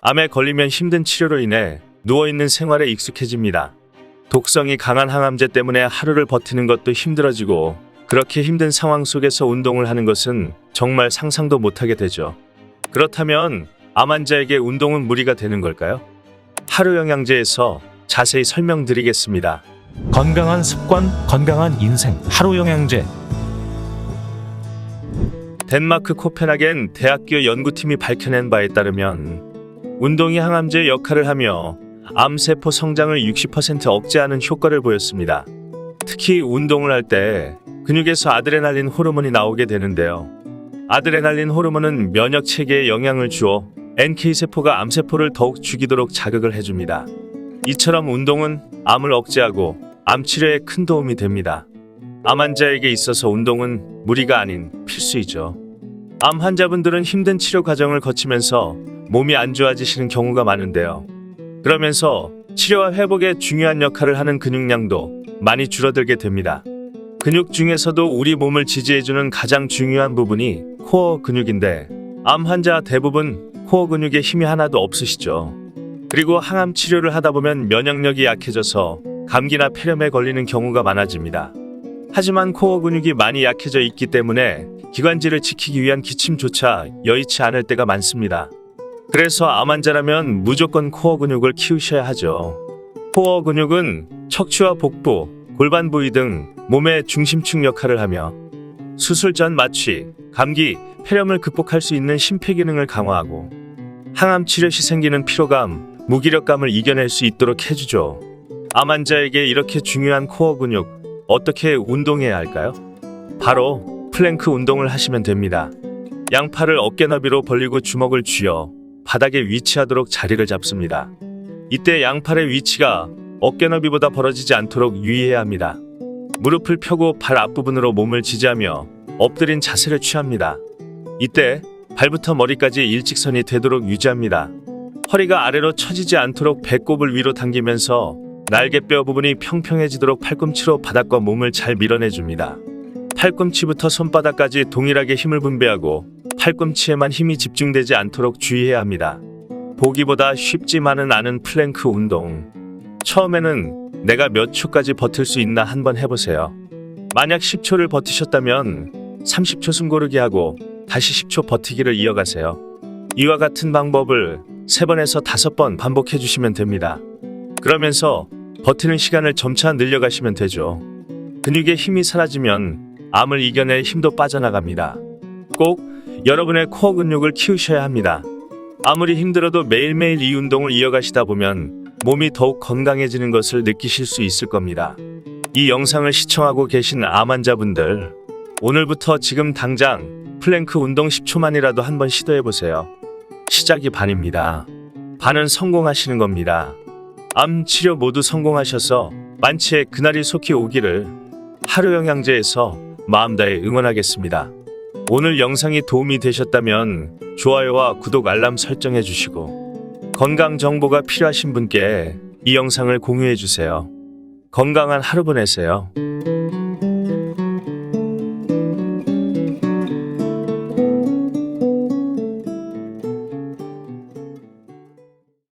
암에 걸리면 힘든 치료로 인해 누워있는 생활에 익숙해집니다. 독성이 강한 항암제 때문에 하루를 버티는 것도 힘들어지고 그렇게 힘든 상황 속에서 운동을 하는 것은 정말 상상도 못하게 되죠. 그렇다면 암 환자에게 운동은 무리가 되는 걸까요? 하루 영양제에서 자세히 설명드리겠습니다. 건강한 습관, 건강한 인생, 하루 영양제. 덴마크 코펜하겐 대학교 연구팀이 밝혀낸 바에 따르면 운동이 항암제 역할을 하며 암세포 성장을 60% 억제하는 효과를 보였습니다. 특히 운동을 할 때 근육에서 아드레날린 호르몬이 나오게 되는데요. 아드레날린 호르몬은 면역 체계에 영향을 주어 NK 세포가 암세포를 더욱 죽이도록 자극을 해줍니다. 이처럼 운동은 암을 억제하고 암 치료에 큰 도움이 됩니다. 암 환자에게 있어서 운동은 무리가 아닌 필수이죠. 암 환자분들은 힘든 치료 과정을 거치면서 몸이 안 좋아지시는 경우가 많은데요. 그러면서 치료와 회복에 중요한 역할을 하는 근육량도 많이 줄어들게 됩니다. 근육 중에서도 우리 몸을 지지해주는 가장 중요한 부분이 코어 근육인데 암 환자 대부분 코어 근육에 힘이 하나도 없으시죠. 그리고 항암 치료를 하다 보면 면역력이 약해져서 감기나 폐렴에 걸리는 경우가 많아집니다. 하지만 코어 근육이 많이 약해져 있기 때문에 기관지를 지키기 위한 기침조차 여의치 않을 때가 많습니다. 그래서 암 환자라면 무조건 코어 근육을 키우셔야 하죠. 코어 근육은 척추와 복부, 골반 부위 등 몸의 중심축 역할을 하며 수술 전 마취, 감기, 폐렴을 극복할 수 있는 심폐 기능을 강화하고 항암 치료 시 생기는 피로감, 무기력감을 이겨낼 수 있도록 해주죠. 암 환자에게 이렇게 중요한 코어 근육 어떻게 운동해야 할까요? 바로 플랭크 운동을 하시면 됩니다. 양팔을 어깨 너비로 벌리고 주먹을 쥐어 바닥에 위치하도록 자리를 잡습니다. 이때 양팔의 위치가 어깨 너비보다 벌어지지 않도록 유의해야 합니다. 무릎을 펴고 발 앞부분으로 몸을 지지하며 엎드린 자세를 취합니다. 이때 발부터 머리까지 일직선이 되도록 유지합니다. 허리가 아래로 처지지 않도록 배꼽을 위로 당기면서 날개뼈 부분이 평평해지도록 팔꿈치로 바닥과 몸을 잘 밀어내줍니다. 팔꿈치부터 손바닥까지 동일하게 힘을 분배하고 팔꿈치에만 힘이 집중되지 않도록 주의해야 합니다. 보기보다 쉽지만은 않은 플랭크 운동. 처음에는 내가 몇 초까지 버틸 수 있나 한번 해보세요. 만약 10초를 버티셨다면 30초 숨 고르기 하고 다시 10초 버티기를 이어가세요. 이와 같은 방법을 3번에서 5번 반복해 주시면 됩니다. 그러면서 버티는 시간을 점차 늘려가시면 되죠. 근육의 힘이 사라지면 암을 이겨낼 힘도 빠져나갑니다. 꼭 여러분의 코어 근육을 키우셔야 합니다. 아무리 힘들어도 매일매일 이 운동을 이어가시다 보면 몸이 더욱 건강해지는 것을 느끼실 수 있을 겁니다. 이 영상을 시청하고 계신 암 환자분들, 오늘부터 지금 당장 플랭크 운동 10초만이라도 한번 시도해 보세요. 시작이 반입니다. 반은 성공하시는 겁니다. 암 치료 모두 성공하셔서 만치의 그날이 속히 오기를 하루 영양제에서 마음 다해 응원하겠습니다. 오늘 영상이 도움이 되셨다면 좋아요와 구독 알람 설정해 주시고 건강 정보가 필요하신 분께 이 영상을 공유해 주세요. 건강한 하루 보내세요.